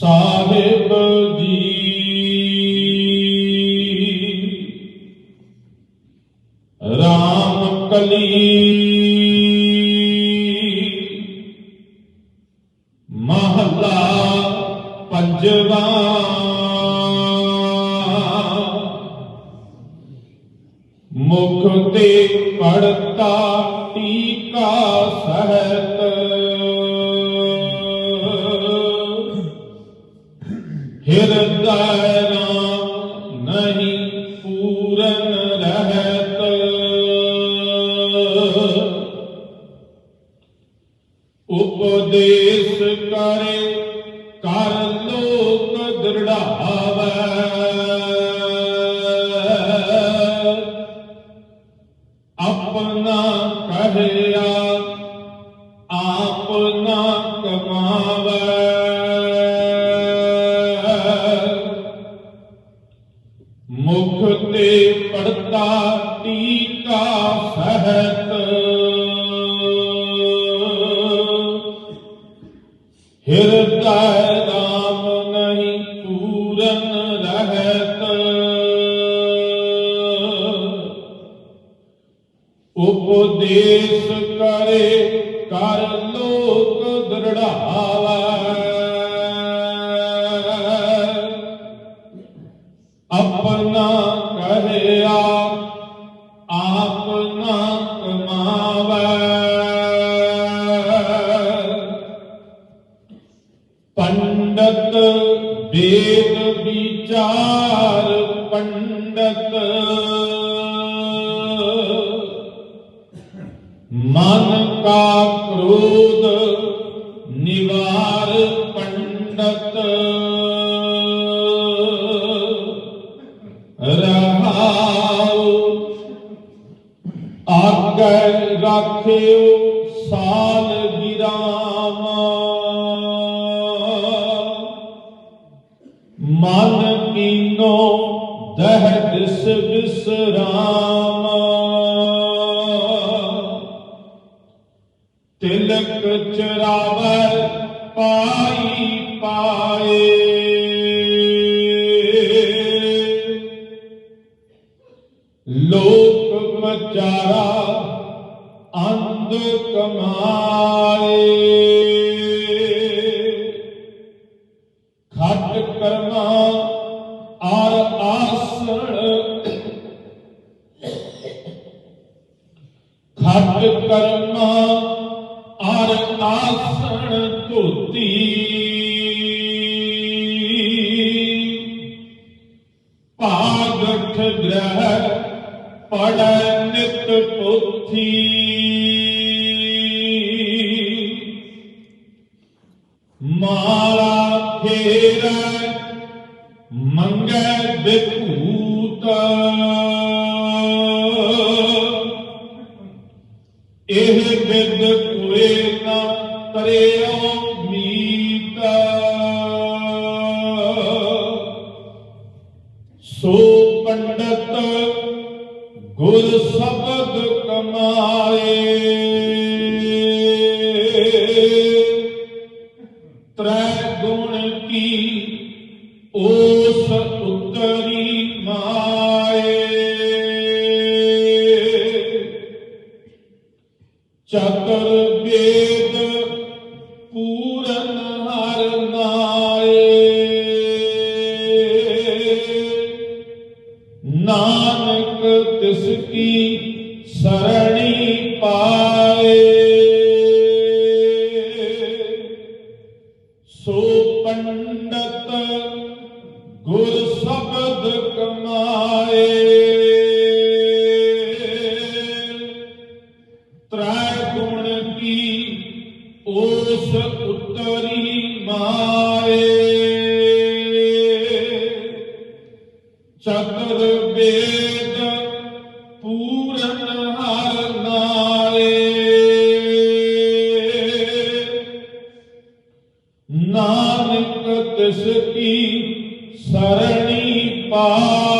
Sahib ji. RAM ਕਲੀ। ਮਹਲਾ ਪੰਜਵਾ। ਮੁਖ ਤੇ ਪੜਤਾ ਟੀਕਾ ਸਹਿ ਹਿਰਦੈ ਰਾਮ ਨਹੀਂ ਪੂਰਨ ਰਹਿਤ ਉਪਦੇਸ਼ ਕਰੇ ਕਰ ਲੋਕ ਦ੍ਰਿੜਾਵੈ ਆਪਣਾ ਕਹਿਆ ਹਿਰਦੈ ਰਾਮ ਨਹੀਂ ਪੂਰਨ ਰਹਿਤ। ਉਪਦੇਸ਼ ਕਰੇ ਕਰ ਲੋਕ ਦ੍ਰਿੜਾਵੈ ਪੰਡਤ ਮਨ ਕਾ ਕ੍ਰੋਧ ਨਿਵਾਰ ਪੰਡਤ। ਰਹਾਉ ਆਗੈ ਰਾਖਿਓ ਸਾਲ ਗਿਰਾਮ ਦਹ ਦਿਸ ਵਿਸਰਾਮ ਤਿਲਕ ਚਰਾਵੈ ਪਾਈ ਪਾਏ। ਲੋਕ ਮਚਾਰਾ ਅੰਧ ਕਮਾਏ। हर कर्म हर आसन तुती पागठ ग्रह पढ़ नित पोथी माला फेर मंगल विभूता ਕਰਿਓ ਮੀਤ ਸੋ ਪੰਡਤ ਗੁਰ ਸ਼ਬਦ ਕਮਾਏ। ਤ੍ਰੈ ਗੁਣ ਕੀ ਉਸ ਉਤਰੀ ਤਿਸ ਕੀ ਸਰਣੀ ਪਾਏ। ਸੋ ਪੰਡਤ ਗੁਰ ਸ਼ਬਦ ਕਮਾਏ। ਤ੍ਰੈ ਗੁਣ ਕੀ ਉਸ ਉਤਰੀ ਮਾਏ। ਪੂਰਨ ਹਰ ਨਾਏ ਨਾਨਕ ਤਿਸ ਕੀ ਸਰਣੀ ਪਾ